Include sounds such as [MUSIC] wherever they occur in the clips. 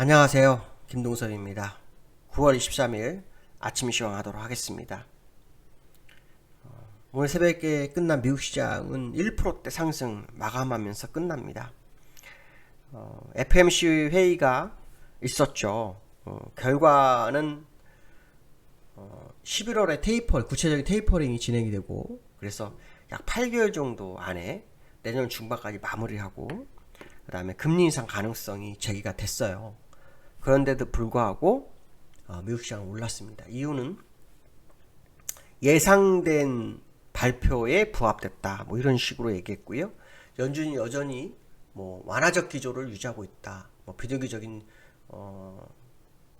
안녕하세요. 김동섭입니다. 9월 23일 아침 시황하도록 하겠습니다. 어, 오늘 새벽에 끝난 미국 시장은 1%대 상승 마감하면서 끝납니다. 어, FMC 회의가 있었죠. 어, 결과는 어, 11월에 테이퍼, 구체적인 테이퍼링이 진행이 되고, 그래서 약 8개월 정도 안에 내년 중반까지 마무리하고, 그 다음에 금리 인상 가능성이 제기가 됐어요. 그런데도 불구하고, 어, 미국 시장은 올랐습니다. 이유는 예상된 발표에 부합됐다. 뭐 이런 식으로 얘기했고요. 연준이 여전히 뭐 완화적 기조를 유지하고 있다. 뭐 비정기적인 어,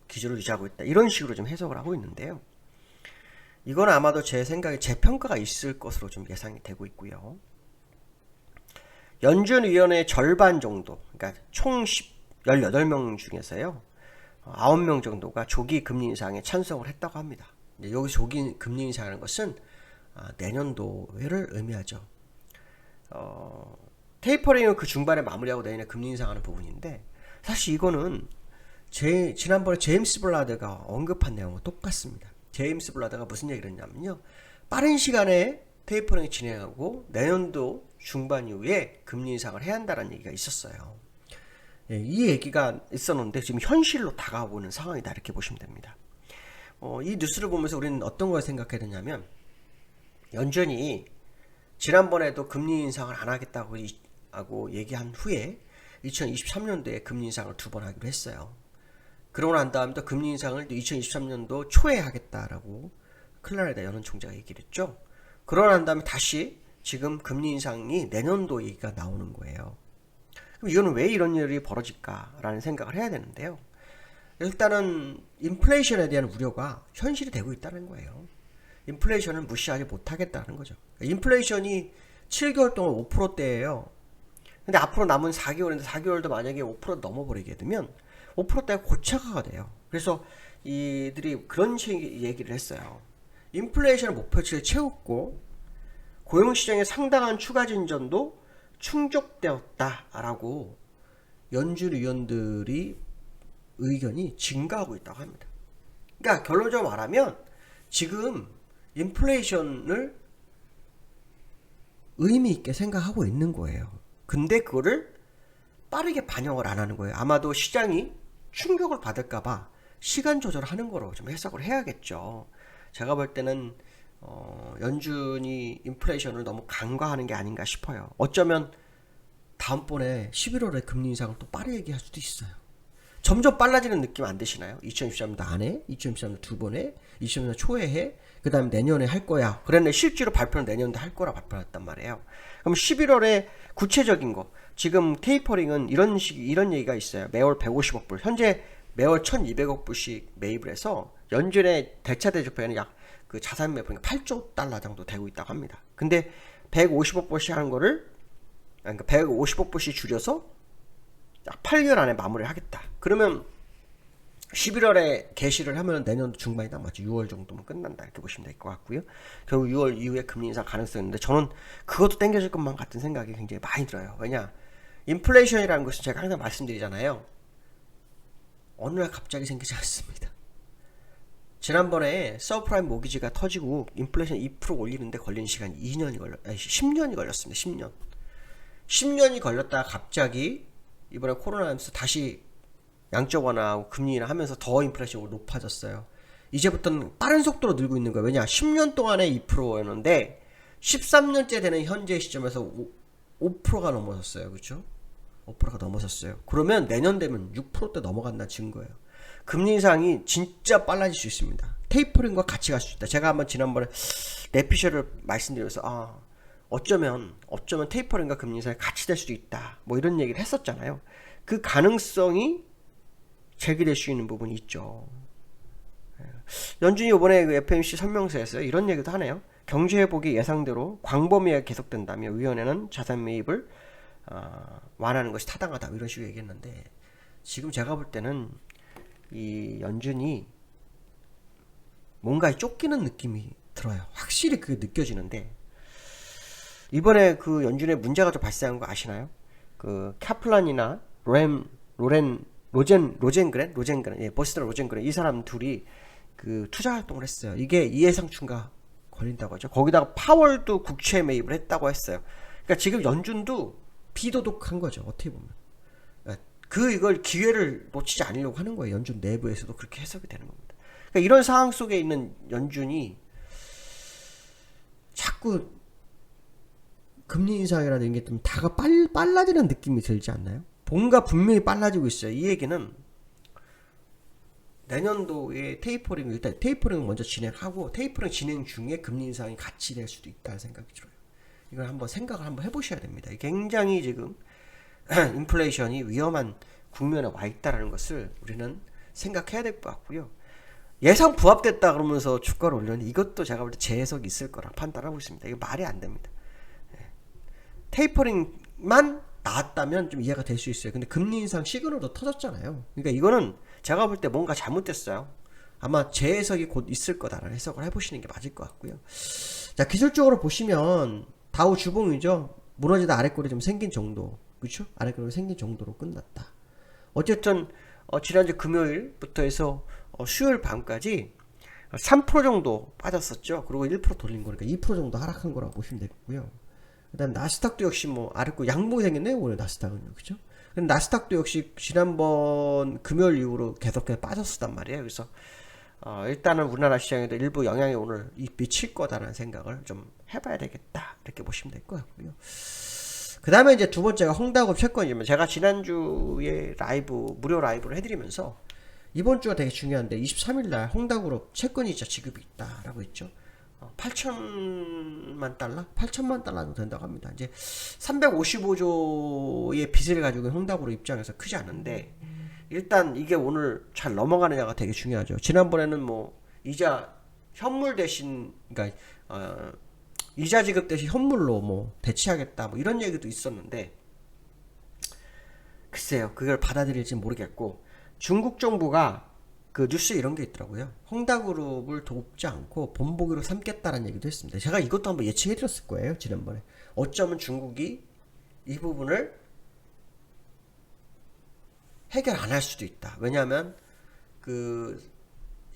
기조를 유지하고 있다. 이런 식으로 좀 해석을 하고 있는데요. 이건 아마도 제 생각에 재평가가 있을 것으로 좀 예상이 되고 있고요. 연준위원회 절반 정도, 그러니까 총 10, 18명 중에서요, 9명 정도가 조기 금리 인상에 찬성을 했다고 합니다. 여기 조기 금리 인상하는 것은 아, 내년도를 의미하죠. 어, 테이퍼링은 그 중반에 마무리하고 내년에 금리 인상하는 부분인데, 사실 이거는 제, 지난번에 제임스 블라드가 언급한 내용과 똑같습니다. 제임스 블라드가 무슨 얘기를 했냐면요. 빠른 시간에 테이퍼링이 진행하고 내년도 중반 이후에 금리 인상을 해야 한다는 얘기가 있었어요. 예, 이 얘기가 있었는데 지금 현실로 다가오는 상황이다 이렇게 보시면 됩니다. 어, 이 뉴스를 보면서 우리는 어떤 걸 생각해야 되냐면 연준이 지난번에도 금리 인상을 안 하겠다고 이- 하고 얘기한 후에 2023년도에 금리 인상을 두 번 하기로 했어요. 그러고 난 다음에 또 금리 인상을 2023년도 초에 하겠다라고 클라레다 연은 총재가 얘기를 했죠. 그러고 난 다음에 다시 지금 금리 인상이 내년도 얘기가 나오는 거예요. 그럼 이거는 왜 이런 일이 벌어질까라는 생각을 해야 되는데요. 일단은 인플레이션에 대한 우려가 현실이 되고 있다는 거예요. 인플레이션을 무시하지 못하겠다는 거죠. 인플레이션이 7개월 동안 5%대예요. 근데 앞으로 남은 4개월인데 4개월도 만약에 5% 넘어버리게 되면 5%대가 고착화가 돼요. 그래서 이들이 그런 식 얘기를 했어요. 인플레이션 목표치를 채웠고 고용시장의 상당한 추가 진전도 충족되었다라고 연준 위원들이 의견이 증가하고 있다고 합니다. 그러니까 결론적으로 말하면 지금 인플레이션을 의미 있게 생각하고 있는 거예요. 근데 그거를 빠르게 반영을 안 하는 거예요. 아마도 시장이 충격을 받을까봐 시간 조절하는 거로 좀 해석을 해야겠죠. 제가 볼 때는 어, 연준이 인플레이션을 너무 간과하는 게 아닌가 싶어요. 어쩌면 다음번에 11월에 금리 인상을 또 빠르게 얘기할 수도 있어요. 점점 빨라지는 느낌 안 드시나요? 2023년도 안에, 2023년도 두 번에, 2023년 초에 해, 그 다음에 내년에 할 거야. 그랬는데 실제로 발표는 내년도 할 거라 발표했단 말이에요. 그럼 11월에 구체적인 거, 지금 테이퍼링은 이런 식, 이런 얘기가 있어요. 매월 150억 불. 현재 매월 1200억 불씩 매입을 해서 연준의 대차 대조표에는 약 그 자산 매입이 8조 달러 정도 되고 있다고 합니다. 근데 150억 불씩 하는 거를, 그러니까 150억 불씩 줄여서 약 8개월 안에 마무리를 하겠다. 그러면 11월에 개시를 하면 내년도 중반이다 맞죠? 6월 정도면 끝난다 이렇게 보시면 될 것 같고요. 결국 6월 이후에 금리 인상 가능성이 있는데 저는 그것도 땡겨질 것만 같은 생각이 굉장히 많이 들어요. 왜냐? 인플레이션이라는 것은 제가 항상 말씀드리잖아요. 어느 날 갑자기 생기지 않습니다. 지난번에 서프라임 모기지가 터지고 인플레이션 2% 올리는데 걸린 시간이 2년이 걸렸, 아니 10년이 걸렸습니다. 10년. 10년이 걸렸다가 갑자기 이번에 코로나면서 다시 양적 완화하고 금리 인하 하면서 더 인플레이션이 높아졌어요. 이제부터는 빠른 속도로 늘고 있는 거예요. 왜냐? 10년 동안에 2%였는데 13년째 되는 현재 시점에서 5, 5%가 넘어섰어요. 그렇죠? 5%가 넘어섰어요. 그러면 내년 되면 6%대 넘어간다는 증거예요. 금리 인상이 진짜 빨라질 수 있습니다. 테이퍼링과 같이 갈 수 있다. 제가 한번 지난번에 내피셜을 말씀드려서 아 어쩌면 어쩌면 테이퍼링과 금리 인상이 같이 될 수도 있다. 뭐 이런 얘기를 했었잖아요. 그 가능성이 제기될 수 있는 부분이 있죠. 예. 연준이 이번에 그 FMC 설명서에서 이런 얘기도 하네요. 경제 회복이 예상대로 광범위하게 계속된다며 위원회는 자산 매입을 어, 완화하는 것이 타당하다 이런 식으로 얘기했는데 지금 제가 볼 때는 이 연준이 뭔가에 쫓기는 느낌이 들어요. 확실히 그게 느껴지는데 이번에 그 연준에 문제가 좀 발생한 거 아시나요? 그 카플란이나 로렌 로렌 로젠 로젠그렌 로젠그렌 예 보스턴 로젠그렌 이 사람 둘이 그 투자 활동을 했어요. 이게 이해상충가 걸린다고 하죠. 거기다가 파월도 국채 매입을 했다고 했어요. 그러니까 지금 연준도 비도덕한 거죠. 어떻게 보면. 그 이걸 기회를 놓치지 않으려고 하는 거예요. 연준 내부에서도 그렇게 해석이 되는 겁니다. 그러니까 이런 상황 속에 있는 연준이 자꾸 금리 인상이라는 게 좀 다가 빨, 빨라지는 느낌이 들지 않나요? 뭔가 분명히 빨라지고 있어요. 이 얘기는 내년도에 테이퍼링 일단 테이퍼링 먼저 진행하고 테이퍼링 진행 중에 금리 인상이 같이 될 수도 있다는 생각이 들어요. 이걸 한번 생각을 한번 해보셔야 됩니다. 굉장히 지금 [CLEARS THROAT] 인플레이션이 위험한 국면에 와 있다라는 것을 우리는 생각해야 될 것 같고요. 예상 부합됐다 그러면서 주가를 올렸는데 이것도 제가 볼 때 재해석이 있을 거라 판단하고 있습니다. 이게 말이 안 됩니다. 예. 테이퍼링만 나왔다면 좀 이해가 될 수 있어요. 근데 금리 인상 시그널도 터졌잖아요. 그러니까 이거는 제가 볼 때 뭔가 잘못됐어요. 아마 재해석이 곧 있을 거다라는 해석을 해보시는 게 맞을 것 같고요. 자 기술적으로 보시면 다우 주봉이죠. 무너지다 아래꼴이 좀 생긴 정도, 그렇죠? 아래꼴이 생긴 정도로 끝났다. 어쨌든 어, 지난주 금요일부터 해서 어, 수요일 밤까지 3% 정도 빠졌었죠. 그리고 1% 돌린 거니까 2% 정도 하락한 거라고 보시면 되겠고요. 그다음 나스닥도 역시 뭐 아래고 양봉이 생겼네요. 오늘 나스닥은요, 그죠? 나스닥도 역시 지난번 금요일 이후로 계속해서 빠졌었단 말이에요. 그래서 어, 일단은 우리나라 시장에도 일부 영향이 오늘 이- 미칠 거다라는 생각을 좀 해봐야 되겠다 이렇게 보시면 될 것 같고요. 그 다음에 이제 두 번째가 홍다급 채권이면 제가 지난주에 라이브 무료 라이브를 해드리면서 이번 주가 되게 중요한데 23일 날 홍다그룹 채권이자 지급이 있다라고 했죠. 어, 8천만 달러? 8천만 달러 정도 된다고 합니다. 이제 355조의 빚을 가지고 홍다그룹 입장에서 크지 않은데 일단 이게 오늘 잘 넘어가느냐가 되게 중요하죠. 지난번에는 뭐 이자 현물 대신 그러니까 어, 이자 지급 대신 현물로 뭐 대체하겠다 뭐 이런 얘기도 있었는데 글쎄요 그걸 받아들일지 모르겠고 중국 정부가 그 뉴스에 이런 게 있더라고요. 홍다그룹을 돕지 않고 본보기로 삼겠다는 얘기도 했습니다. 제가 이것도 한번 예측해 드렸을 거예요 지난번에. 어쩌면 중국이 이 부분을 해결 안 할 수도 있다. 왜냐하면 그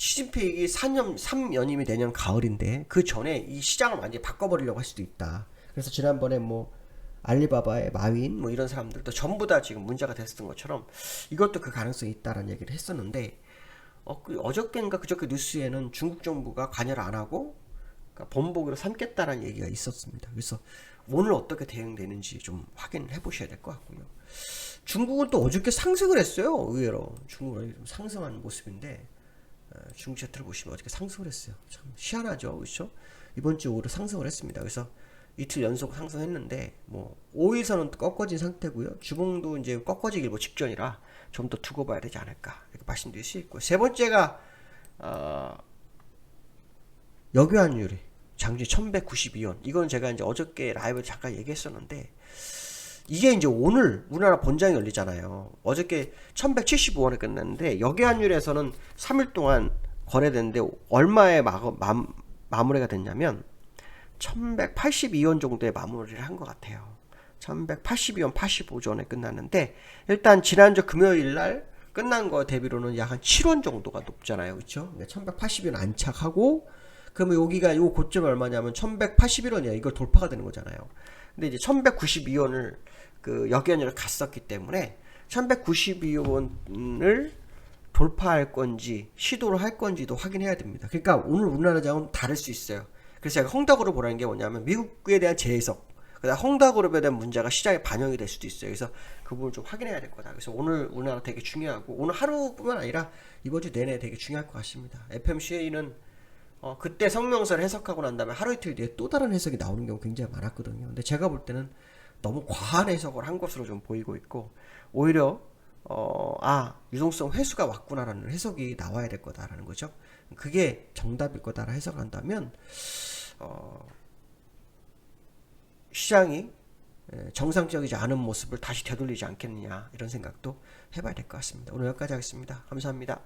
시진핑이 4년, 3연임이 내년 가을인데 그 전에 이 시장을 완전히 바꿔버리려고 할 수도 있다. 그래서 지난번에 뭐 알리바바의 마윈 뭐 이런 사람들도 전부 다 지금 문제가 됐었던 것처럼 이것도 그 가능성이 있다라는 얘기를 했었는데 어, 그 어저께인가 그저께 뉴스에는 중국 정부가 관여를 안 하고 그러니까 본보기로 삼겠다라는 얘기가 있었습니다. 그래서 오늘 어떻게 대응되는지 좀 확인해 보셔야 될 것 같고요. 중국은 또 어저께 상승을 했어요. 의외로 중국은 좀 상승한 모습인데 어, 중국 차트를 보시면 어저께 상승을 했어요. 참 희한하죠, 그렇죠? 이번 주 오히려 상승을 했습니다. 그래서 이틀 연속 상승했는데 뭐 5일선은 꺾어진 상태고요. 주봉도 이제 꺾어지기 뭐 직전이라 좀 더 두고 봐야 되지 않을까 이렇게 말씀드릴 수 있고 세 번째가 어, 역유한율이 장중 1192원 이건 제가 이제 어저께 라이브 잠깐 얘기했었는데 이게 이제 오늘 우리나라 본장이 열리잖아요. 어저께 1175원에 끝났는데 역외환율에서는 3일 동안 거래됐는데 얼마에 마, 마, 마무리가 됐냐면 1182원 정도에 마무리를 한 것 같아요. 1182원 85전에 끝났는데 일단 지난주 금요일 날 끝난 거 대비로는 약 한 7원 정도가 높잖아요. 그렇죠? 1180원 안착하고 그러면 여기가 요 고점 얼마냐면 1181원이야. 이걸 돌파가 되는 거잖아요. 근데 이제 1192원을 그 역연을 갔었기 때문에 1192원을 돌파할 건지 시도를 할 건지도 확인해야 됩니다. 그러니까 오늘 우리나라 장은 다를 수 있어요. 그래서 제가 헝다그룹 보라는 게 뭐냐면 미국에 대한 재해석, 그다음 헝다그룹에 대한 문제가 시장에 반영이 될 수도 있어요. 그래서 그 부분을 좀 확인해야 될 거다. 그래서 오늘 우리나라 되게 중요하고 오늘 하루뿐만 아니라 이번 주 내내 되게 중요할 것 같습니다. FMCA는 어, 그때 성명서를 해석하고 난 다음에 하루 이틀 뒤에 또 다른 해석이 나오는 경우 굉장히 많았거든요. 근데 제가 볼 때는 너무 과한 해석을 한 것으로 좀 보이고 있고 오히려 어, 아 유동성 회수가 왔구나라는 해석이 나와야 될 거다라는 거죠. 그게 정답일 거다라 해석한다면 어, 시장이 에, 정상적이지 않은 모습을 다시 되돌리지 않겠느냐 이런 생각도 해봐야 될 것 같습니다. 오늘 여기까지 하겠습니다. 감사합니다.